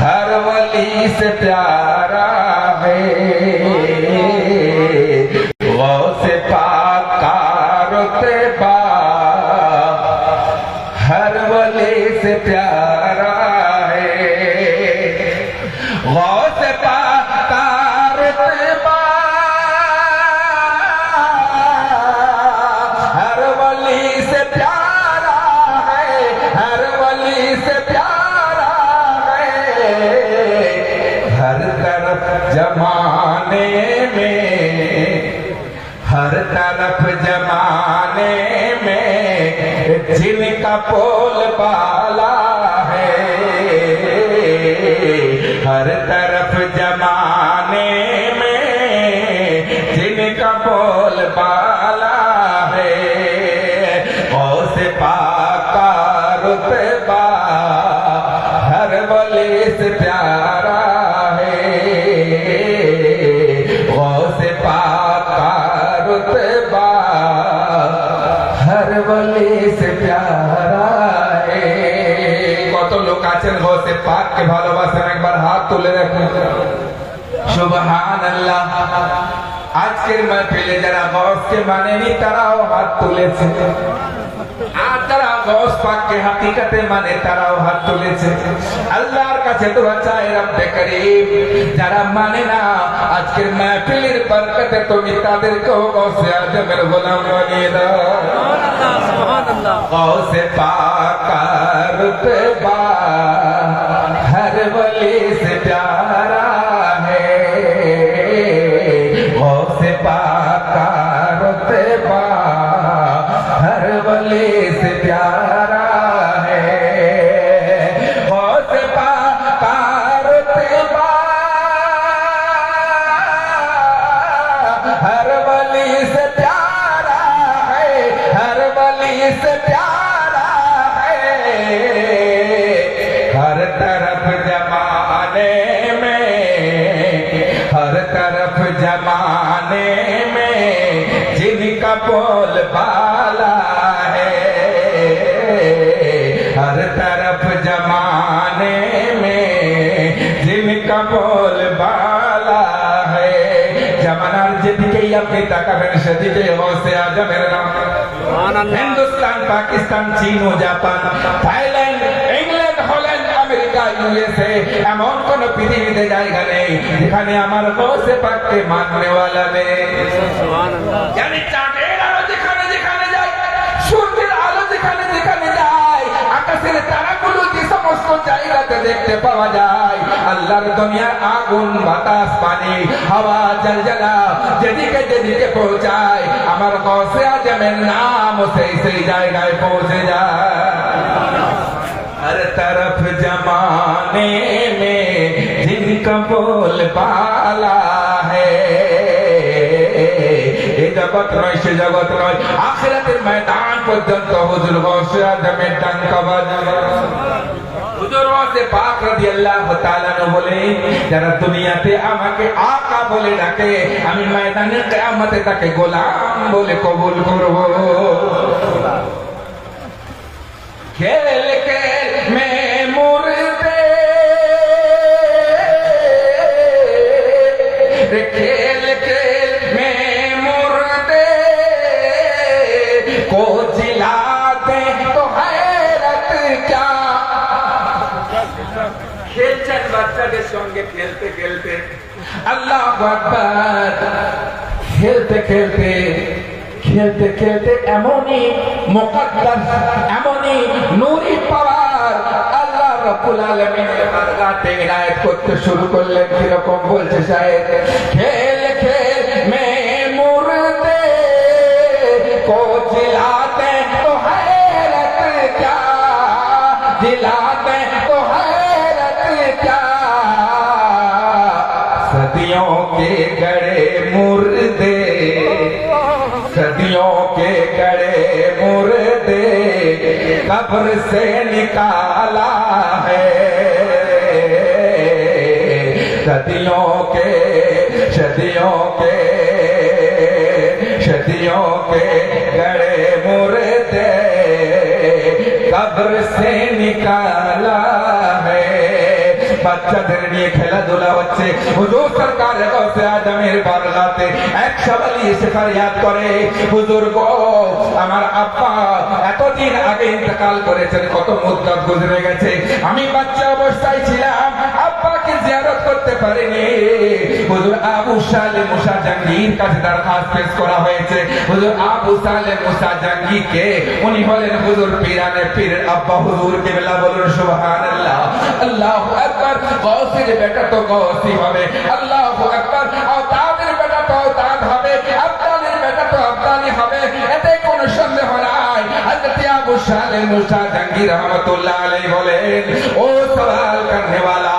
ہر ولی سے پیارا ہے۔ ہر طرف جمانے میں جن کا پول بالا ہے۔ ہر طرف جمانے আছেন গৌসে পাককে ভালোবাসেন একবার হাত তুলে রাখুন সুবহান আল্লাহ আজকের মাহফিলে যারা গসকে মানেনি, তারাও হাত তুলেছে। গস পাককে হাকিকাতে মানে তারাও হাত তুলেছে। আল্লাহর কাছে দোয়া চাই রব্বে করিম। যারা মানে না, আজকের মাহফিলের বরকতে তুমি তাদেরকেও গসে আজমের গোলাম বানিয়ে দাও। গসে পাক রুতবা হর বলি সে প্যার তাকাবেন সেদিকে হসে আজমের নাম হিন্দুস্তান পাকিস্তান চীন ও Japan Thailand England Holland America USA এমন কোন পৃথিবীতে জায়গা নেই যেখানে আমার হসে পাককে মাননেওয়ালা নেই জানি জায়গাতে দেখতে পাওয়া যায় আল্লাহর দুনিয়ার আগুন বাতাস পানি হাওয়া জলজলা যেদিকে যেদিকে পৌঁছায় আমার কসে আজমের নাম সেই সেই জায়গায় পৌঁছে যায় हर तरफ जमाने में जिनका बोल बाला है এই জগৎ নয় সে জগৎ নয় আখিরাতের ময়দান পর্যন্ত হুজুর গৌসে আজমের ডাঙ্কা বাজবে গৌসে পাক রাদিয়াল্লাহু তাআলা বলে, যারা দুনিয়াতে আমাকে আকা বলে ডাকে, আমি ময়দানে কিয়ামতে তাকে গোলাম বলে কবুল করব। খেল খেলতে। খেলতে খেলতে খেলতে এমনই মোকাদ্দার, এমনই নুরি পাওয়ার আল্লাহ রব্বুল আলামিনের বারগাতে ইনায়েত করতে শুরু করলেন। কীরকম বলছে সাহেব? صدیوں کے گڑے مردے، صدیوں کے گڑے مردے، قبر سے نکالا ہے۔ صدیوں کے صدیوں کے صدیوں کے گڑے مردے، قبر سے نکالا বাচ্চাদের নিয়ে খেলাধুলা হচ্ছে। হুজুর সরকার আদমের বারলাতে এক সবাই এসে ফরিয়াদ করে, হুজুর গো, আমার আব্বা এতদিন আগে ইন্তকাল করেছেন, কত মুদ্রা গুজরে গেছে। আমি বাচ্চা অবস্থায় ছিলাম জিয়ারত করতে পারিনি। হুজুর আবু সালে মুসা জাঙ্গির কাছে দরখাস্ত পেশ করা হয়েছে। হুজুর আবু সালে মুসা জাঙ্গির কে উনি হলেন হুজুর পীরানে পীরের আব্বা হুজুর কেবলা বলুন, সুবহানাল্লাহ। আল্লাহু আকবার গৌসের বেটা তো গৌসি হবে। আল্লাহু আকবার আওতাদের বেটা তো আওতাদ হবে। আব্দালের বেটা তো আব্দালি হবে। এতে কোনো সন্দেহ নাই। হযরত আবু সালে মুসা জাঙ্গির রহমাতুল্লাহ আলাইহি বলেন, ও সওয়াল করনে वाला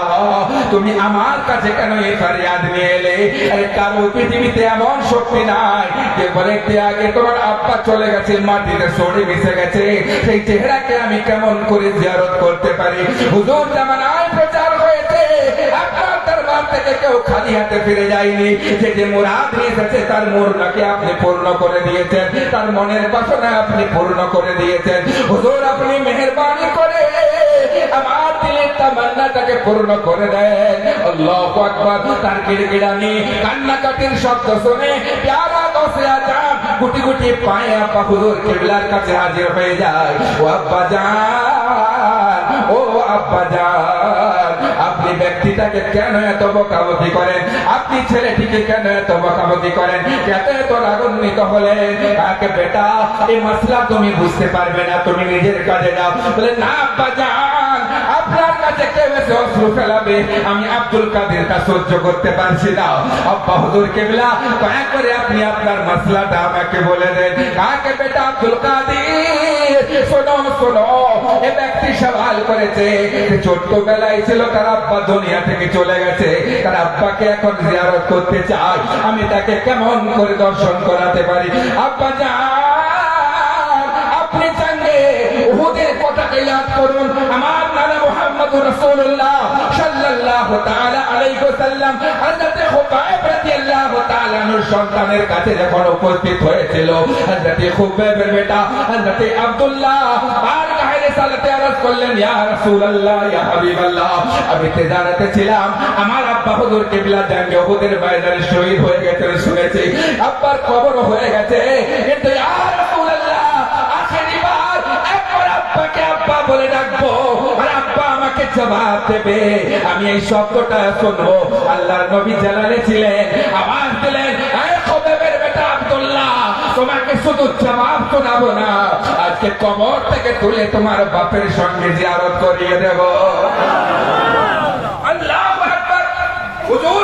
তুমি আমার কাছে কেন এই ফরিয়াদ নিয়ে এলে? আরে কারও পৃথিবীতে এমন শক্তি নাই যে বলে একটু আগে তোমার আব্বা চলে গেছে, মাটিতে সরে মিশে গেছে। সেই চেহারাকে আমি কেমন করে জিয়ারত করতে পারি? হুজুর, জামানায় প্রচার হয়েছে। আপনি পূর্ণ করে দিয়েছেন। হুজুর, আপনি মেহেরবানি করে তামান্নাটাকে পূর্ণ করে দেন আল্লাহু আকবার। তার শব্দ শুনে গুটি গুটি কাছে হাজির হয়ে যায়। ও আব্বা জান, ও আব্বা জান, আপনি ব্যক্তিটাকে কেন এত বকাবকি করেন? আপনি ছেলেটিকে কেন এত বকাবকি করেন? কেন এত রাগান্বিত হলে তাকে বেটা, এই মশলা তুমি বুঝতে পারবে না, তুমি নিজের কাজে যাও। বলে, না, আব্বা জান আমি ছোট্টবেলায় ছিল, তার আব্বা দুনিয়া থেকে চলে গেছে। তার আব্বাকে এখন জিয়ারত করতে চায়। আমি তাকে কেমন করে দর্শন করাতে পারি? আব্বা যান, আপনি চাঙ্গে পতাকা ইয়াদ করুন। আমার নানা মুহাম্মদুর রাসূলুল্লাহ সাল্লাল্লাহু তাআলা আলাইহি ওয়াসাল্লাম হযরত খুবাইব রাদিয়াল্লাহু তাআলা নূর সন্তানের কাছে যখন উপস্থিত হয়েছিল, হযরত খুবাইবের বেটা হযরত আব্দুল্লাহ আর গায়ে রিসালাতে আরজ করলেন, ইয়া রাসূলুল্লাহ, ইয়া হাবিবাল্লাহ, আমি তেজারতে ছিলাম, আমার আব্বা হুজুর কিবলা জাঙ্গে উহুদের ময়দানে শহীদ হয়ে গেছে শুনেছি, আব্বার কবর হয়ে গেছে, কিন্তু ইয়া রাসূলুল্লাহ, আখেরি বার একবার আব্বাকে আব্বা বলে ডাকবো জবাব দেবে। আমি এই শব্দটা শুনব। আল্লাহর নবী জালালে ছিলেন। আওয়াজ দিলেন আজকে কবর থেকে তুলে তোমার বাপের সঙ্গে জিয়ারত করিয়ে দেব। আল্লাহু হুজুর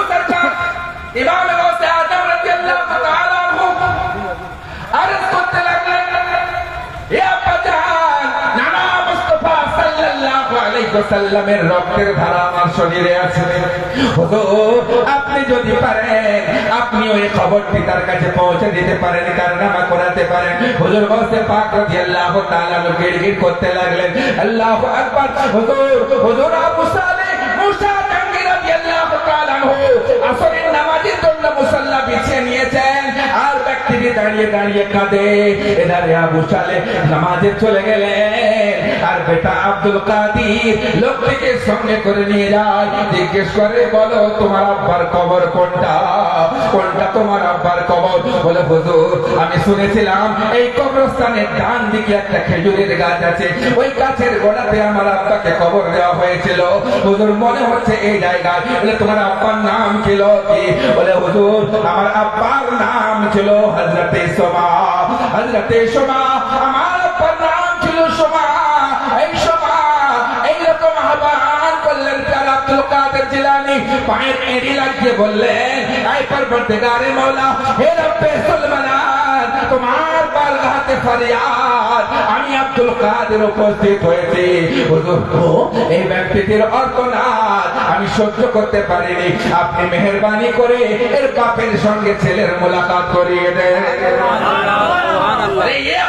ওয়াসাল্লামের রক্তের ধারা আমার শরীরে আছে। আপনি যদি পারেন আপনি ওই খবরটি তার কাছে পৌঁছে দিতে পারেন, কারনামা করাতে পারেন। হুজুর গাউসে পাক রাদিয়াল্লাহু তাআলা গিড়গিড় করতে লাগলেন। আল্লাহু আকবার, হুজুর হুজুর আবু সালেহ দাঁড়িয়ে দাঁড়িয়ে কাঁদে এধারে আবু সালে নামাজে চলে গেলেন আর বেটা আব্দুল কাদির লোকটিকে সঙ্গে করে নিয়ে যায় জিজ্ঞেস করে বলো তোমার আব্বার কবর কোনটা কোনটা তোমার আব্বার কবর? বলে, হুজুর, আমি শুনেছিলাম এই কবরস্থানের ডান দিকে একটা খেজুরের গাছ আছে। ওই গাছের গোড়াতে আমার আব্বাকে কবর দেওয়া হয়েছিল। হুজুর, মনে হচ্ছে এই জায়গায়। বলে, তোমার আব্বার নাম ছিল কি বলে, হুজুর, আমার আব্বার নাম ছিল হজরতে সোমা। হজরতে সোমা, আমার আব্বার নাম ছিল সোমা। এই সোমা এইরকম আহ্বান প্যার আব্দুল কাদের জিলানি পায়ের এড়ি লাগিয়ে বললেন এই পরবর্তীকারে মৌলা হে রব্বে তোমার ফরিয়াদ আমি আব্দুল কাদের উপস্থিত হয়েছি। হুজুর এই ব্যক্তিটির অর্থনাদ আমি সহ্য করতে পারিনি। আপনি মেহেরবানি করে এর বাপের সঙ্গে ছেলের মোলাকাত করিয়ে দেন। আরে এ